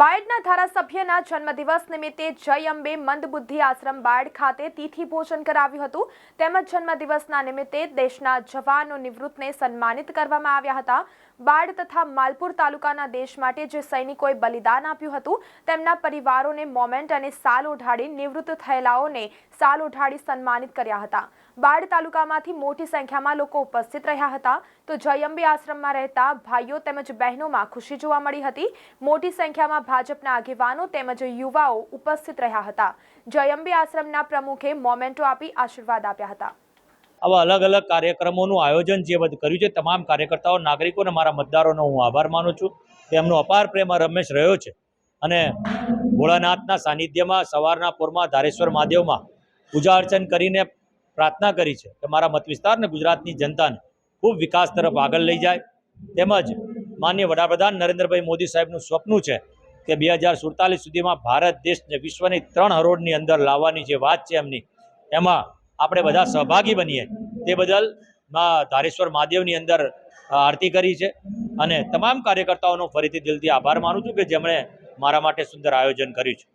બાયડના ધારાસભ્યના જન્મદિવસ નિમિત્તે જય અંબે મંદબુદ્ધિ આશ્રમ બાયડ ખાતે તિથિ ભોજન કરાવ્યું હતું. તેમજ જન્મદિવસના નિમિત્તે દેશના જવાનો નિવૃત્તને સન્માનિત કરવામાં આવ્યા હતા. બાયડ તથા માલપુર તાલુકાના દેશ માટે જે સૈનિકોએ બલિદાન આપ્યું હતું, તેમના પરિવારોને મોમેન્ટ અને સાલ ઓઢાડી નિવૃત્ત થયેલાઓને સાલ ઓઢાડી સન્માનિત કર્યા હતા. બાયડ તાલુકામાંથી મોટી સંખ્યામાં લોકો ઉપસ્થિત રહ્યા હતા. તો જયંબી આશ્રમમાં રહેતા ભાઈઓ તેમજ બહેનોમાં ખુશી જોવા મળી હતી. મોટી સંખ્યામાં ભાજપના આગેવાનો તેમજ યુવાઓ ઉપસ્થિત રહ્યા હતા. જયંબી આશ્રમના પ્રમુખે મોમેન્ટો આપી આશીર્વાદ આપ્યા હતા. આવા અલગ અલગ કાર્યક્રમોનું આયોજન જે બધું કર્યું છે, તમામ કાર્યકર્તાઓ, નાગરિકો અને મારા મતદારોનો હું આભાર માનું છું. તેમનો અપાર પ્રેમ રમેશ રહ્યો છે. અને ભોળાનાથના સાનિધ્યમાં, સવારના પૂરમાં, ધારેશ્વર મહાદેવમાં પૂજા અર્ચન કરીને પ્રાર્થના કરી છે કે મારા મત વિસ્તારને ગુજરાતની જનતાને ખૂબ વિકાસ તરફ આગળ લઈ જાય. તેમજ માન્ય વડાપ્રધાન નરેન્દ્રભાઈ મોદી સાહેબનું સ્વપ્ન છે કે બે હજાર સુડતાલીસ સુધીમાં ભારત દેશને વિશ્વની ત્રણ હરોળની અંદર લાવવાની જે વાત છે એમની, એમાં આપણે બધા સહભાગી બનીએ. તે બદલ મા ધારેશ્વર મહાદેવની અંદર આરતી કરી છે અને તમામ કાર્યકર્તાઓનો ફરીથી દિલથી આભાર માનું છું કે જેમણે મારા માટે સુંદર આયોજન કર્યું છે.